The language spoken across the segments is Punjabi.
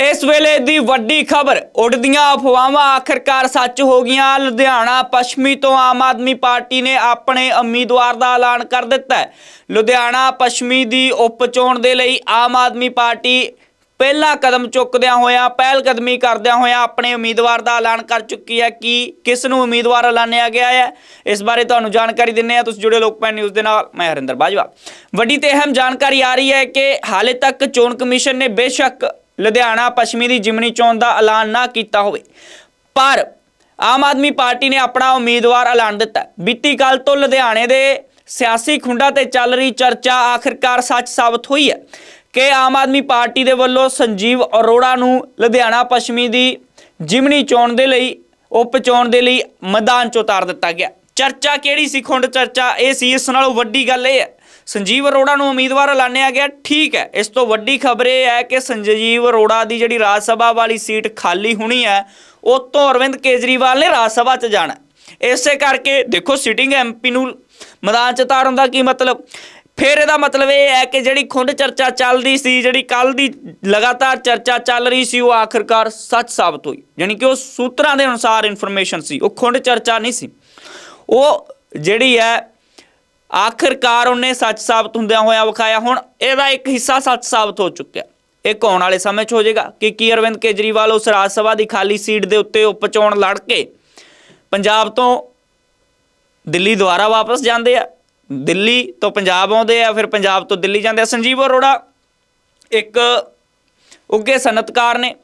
ਇਸ ਵੇਲੇ ਦੀ ਵੱਡੀ ਖਬਰ, ਉੱਡਦੀਆਂ ਅਫਵਾਹਾਂ ਆਖਰਕਾਰ ਸੱਚ ਹੋ ਗਈਆਂ। ਲੁਧਿਆਣਾ ਪੱਛਮੀ ਤੋਂ ਆਮ ਆਦਮੀ ਪਾਰਟੀ ਨੇ ਆਪਣੇ ਉਮੀਦਵਾਰ ਦਾ ਐਲਾਨ ਕਰ ਦਿੱਤਾ ਲੁਧਿਆਣਾ ਪੱਛਮੀ ਦੀ ਉਪ ਚੋਣ ਦੇ ਲਈ ਆਮ ਆਦਮੀ ਪਾਰਟੀ ਪਹਿਲਾ ਕਦਮ ਚੁੱਕਦਿਆਂ ਹੋਇਆਂ ਪਹਿਲ ਕਦਮੀ ਕਰਦਿਆਂ ਹੋਇਆਂ ਆਪਣੇ ਉਮੀਦਵਾਰ ਦਾ ਐਲਾਨ ਕਰ ਚੁੱਕੀ ਹੈ ਕਿ ਕਿਸ ਨੂੰ ਉਮੀਦਵਾਰ ਐਲਾਨਿਆ ਗਿਆ ਹੈ। ਇਸ ਬਾਰੇ ਤੁਹਾਨੂੰ ਜਾਣਕਾਰੀ ਦਿੰਨੇ ਆ ਤੁਸੀਂ ਜੁੜੇ ਲੋਕਪਾਲ ਨਿਊਜ਼ ਦੇ ਨਾਲ। ਮੈਂ ਹਰਿੰਦਰ ਬਾਜਵਾ। ਵੱਡੀ ਤੇ ਅਹਿਮ ਜਾਣਕਾਰੀ ਆ ਰਹੀ ਹੈ ਕਿ ਹਾਲੇ ਤੱਕ ਚੋਣ ਕਮਿਸ਼ਨ ਨੇ ਬੇਸ਼ੱਕ ਲੁਧਿਆਣਾ ਪੱਛਮੀ ਦੀ ਜਿਮਨੀ ਚੋਣ ਦਾ ਐਲਾਨ ਨਾ ਕੀਤਾ ਹੋਵੇ। ਪਰ ਆਮ ਆਦਮੀ ਪਾਰਟੀ ਨੇ ਆਪਣਾ ਉਮੀਦਵਾਰ ਐਲਾਨ ਦਿੱਤਾ। ਬੀਤੀ ਕੱਲ ਤੋਂ ਲੁਧਿਆਣੇ ਦੇ ਸਿਆਸੀ ਖੁੰਡਾਂ ਤੇ ਚੱਲ ਰਹੀ ਚਰਚਾ ਆਖਿਰਕਾਰ ਸੱਚ ਸਾਬਤ ਹੋਈ ਹੈ ਕਿ ਆਮ ਆਦਮੀ ਪਾਰਟੀ ਦੇ ਵੱਲੋਂ ਸੰਜੀਵ ਅਰੋੜਾ ਨੂੰ ਲੁਧਿਆਣਾ ਪੱਛਮੀ ਦੀ ਜਿਮਨੀ ਚੋਣ ਦੇ ਲਈ, ਉਪ ਚੋਣ ਦੇ ਲਈ ਮੈਦਾਨ 'ਚ ਉਤਾਰ ਦਿੱਤਾ ਗਿਆ। ਚਰਚਾ ਕਿਹੜੀ ਸੀ ਖੁੰਡ? ਚਰਚਾ ਇਹ ਸੀ, ਇਸ ਨਾਲੋਂ ਵੱਡੀ ਗੱਲ ਇਹ ਹੈ ਸੰਜੀਵ ਅਰੋੜਾ ਨੂੰ ਉਮੀਦਵਾਰ ਐਲਾਨਿਆ ਗਿਆ। ਠੀਕ ਹੈ, ਇਸ ਤੋਂ ਵੱਡੀ ਖਬਰ ਇਹ ਹੈ ਕਿ ਸੰਜੀਵ ਅਰੋੜਾ ਦੀ ਜਿਹੜੀ ਰਾਜ ਸਭਾ ਵਾਲੀ ਸੀਟ ਖਾਲੀ ਹੋਣੀ ਹੈ, ਉਹ ਤੋਂ ਅਰਵਿੰਦ ਕੇਜਰੀਵਾਲ ਨੇ ਰਾਜ ਸਭਾ 'ਚ ਜਾਣਾ। ਇਸੇ ਕਰਕੇ ਦੇਖੋ ਸਿਟਿੰਗ ਐਮਪੀ ਨੂੰ ਮੈਦਾਨ 'ਚ ਤਾਰਨ ਦਾ ਕੀ ਮਤਲਬ? ਫਿਰ ਇਹਦਾ ਮਤਲਬ ਇਹ ਹੈ ਕਿ ਜਿਹੜੀ ਖੁੰਡ ਚਰਚਾ ਚੱਲਦੀ ਸੀ, ਜਿਹੜੀ ਕੱਲ ਦੀ ਲਗਾਤਾਰ ਚਰਚਾ ਚੱਲ ਰਹੀ ਸੀ, ਉਹ ਆਖਰਕਾਰ ਸੱਚ ਸਾਬਤ ਹੋਈ। ਯਾਨੀ ਕਿ ਉਹ ਸੂਤਰਾਂ ਦੇ ਅਨੁਸਾਰ ਇਨਫੋਰਮੇਸ਼ਨ ਸੀ, ਉਹ ਖੁੰਡ ਚਰਚਾ ਨਹੀਂ ਸੀ। ਉਹ ਜਿਹੜੀ ਹੈ ਆਖਰਕਾਰ ਉਹਨੇ ਸੱਚ ਸਾਬਤ ਹੁੰਦਿਆਂ ਹੋਇਆ ਵਿਖਾਇਆ। ਹੁਣ ਇਹਦਾ ਇੱਕ ਹਿੱਸਾ ਸੱਚ ਸਾਬਤ ਹੋ ਚੁੱਕਿਆ। ਇਹ ਆਉਣ ਵਾਲੇ ਸਮੇਂ 'ਚ ਹੋ ਜਾਏਗਾ? ਕਿ ਕੀ ਅਰਵਿੰਦ ਕੇਜਰੀਵਾਲ ਉਸ ਰਾਜ ਸਭਾ ਦੀ ਖਾਲੀ ਸੀਟ ਦੇ ਉੱਤੇ ਉਪਚੋਣ ਲੜ ਕੇ ਪੰਜਾਬ ਤੋਂ ਦਿੱਲੀ ਦੁਆਰਾ ਵਾਪਸ ਜਾਂਦੇ ਆ? ਦਿੱਲੀ ਤੋਂ ਪੰਜਾਬ ਆਉਂਦੇ ਆ ਫਿਰ ਪੰਜਾਬ ਤੋਂ ਦਿੱਲੀ ਜਾਂਦੇ ਆ। ਸੰਜੀਵ ਅਰੋੜਾ ਇੱਕ ਉੱਗੇ ਸਨਅਤਕਾਰ ਨੇ।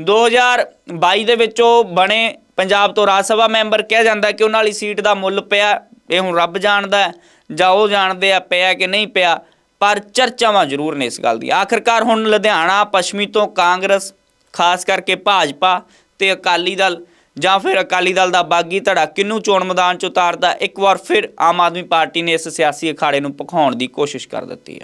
2022 ਦੇ ਵਿੱਚ ਉਹ ਬਣੇ ਪੰਜਾਬ ਤੋਂ ਰਾਜ ਸਭਾ ਮੈਂਬਰ। ਕਿਹਾ ਜਾਂਦਾ ਕਿ ਉਹਨਾਂ ਵਾਲੀ ਸੀਟ ਦਾ ਮੁੱਲ ਪਿਆ। ਇਹ ਹੁਣ ਰੱਬ ਜਾਣਦਾ ਹੈ, ਜਾਂ ਉਹ ਜਾਣਦੇ ਆ ਪਿਆ ਕਿ ਨਹੀਂ ਪਿਆ, ਪਰ ਚਰਚਾਵਾਂ ਜ਼ਰੂਰ ਨੇ ਇਸ ਗੱਲ ਦੀ। ਆਖਰਕਾਰ ਹੁਣ ਲੁਧਿਆਣਾ, ਪੱਛਮੀ ਤੋਂ ਕਾਂਗਰਸ, ਖਾਸ ਕਰਕੇ ਭਾਜਪਾ ਤੇ ਅਕਾਲੀ ਦਲ ਜਾਂ ਫਿਰ ਅਕਾਲੀ ਦਲ ਦਾ ਬਾਗੀ ਧੜਾ ਕਿੰਨੂੰ ਚੋਣ ਮੈਦਾਨ ਚ ਉਤਾਰਦਾ, ਇੱਕ ਵਾਰ ਫਿਰ ਆਮ ਆਦਮੀ ਪਾਰਟੀ ਨੇ ਇਸ ਸਿਆਸੀ ਅਖਾੜੇ ਨੂੰ ਭਖਾਉਣ ਦੀ ਕੋਸ਼ਿਸ਼ ਕਰ ਦਿੱਤੀ ਹੈ।